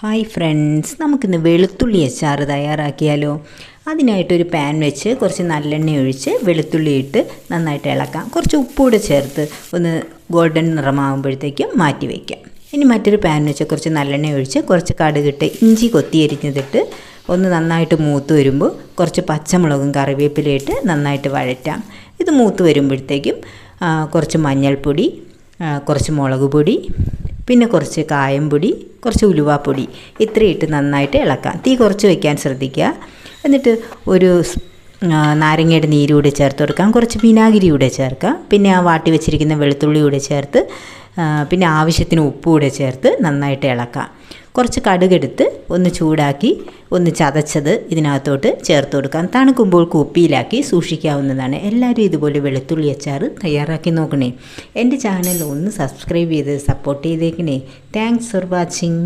Hi friends നമുക്കിന്ന് വെളുത്തുള്ളി അച്ചാർ തയ്യാറാക്കിയാലോ. അതിനായിട്ടൊരു പാൻ വെച്ച് കുറച്ച് നല്ലെണ്ണ ഒഴിച്ച് വെളുത്തുള്ളി ഇട്ട് നന്നായിട്ട് ഇളക്കാം. കുറച്ച് ഉപ്പൂടെ ചേർത്ത് ഒന്ന് ഗോൾഡൻ നിറമാകുമ്പോഴത്തേക്കും മാറ്റി വയ്ക്കാം ഇനി മറ്റൊരു പാൻ വെച്ച് കുറച്ച് നല്ലെണ്ണ ഒഴിച്ച് കുറച്ച് കടുകിട്ട് ഇഞ്ചി കൊത്തിയരിഞ്ഞതിട്ട് ഒന്ന് നന്നായിട്ട് മൂത്ത് വരുമ്പോൾ കുറച്ച് പച്ചമുളകും കറിവേപ്പിലയിട്ട് നന്നായിട്ട് വഴറ്റാം. ഇത് മൂത്ത് വരുമ്പോഴത്തേക്കും കുറച്ച് മഞ്ഞൾപ്പൊടി കുറച്ച് മുളക് പൊടി പിന്നെ കുറച്ച് കായംപൊടി കുറച്ച് ഉലുവാപ്പൊടി ഇത്രയിട്ട് നന്നായിട്ട് ഇളക്കാം. തീ കുറച്ച് വയ്ക്കാൻ ശ്രദ്ധിക്കുക. എന്നിട്ട് ഒരു നാരങ്ങയുടെ നീര് കൂടെ ചേർത്ത് കൊടുക്കാം. കുറച്ച് വിനാഗിരി കൂടെ ചേർക്കാം. പിന്നെ ആ വാട്ടി വെച്ചിരിക്കുന്ന വെളുത്തുള്ളി കൂടെ ചേർത്ത് പിന്നെ ആവശ്യത്തിന് ഉപ്പ് കൂടെ ചേർത്ത് നന്നായിട്ട് ഇളക്കാം. കുറച്ച് കടുകെടുത്ത് ഒന്ന് ചൂടാക്കി ഒന്ന് ചതച്ചത് ഇതിനകത്തോട്ട് ചേർത്ത് കൊടുക്കാം. തണുക്കുമ്പോൾ കുപ്പിയിലാക്കി സൂക്ഷിക്കാവുന്നതാണ്. എല്ലാവരും ഇതുപോലെ വെളുത്തുള്ളി അച്ചാർ തയ്യാറാക്കി നോക്കണേ. എന്റെ ചാനൽ ഒന്ന് സബ്സ്ക്രൈബ് ചെയ്ത് സപ്പോർട്ട് ചെയ്തേക്കണേ. Thanks for watching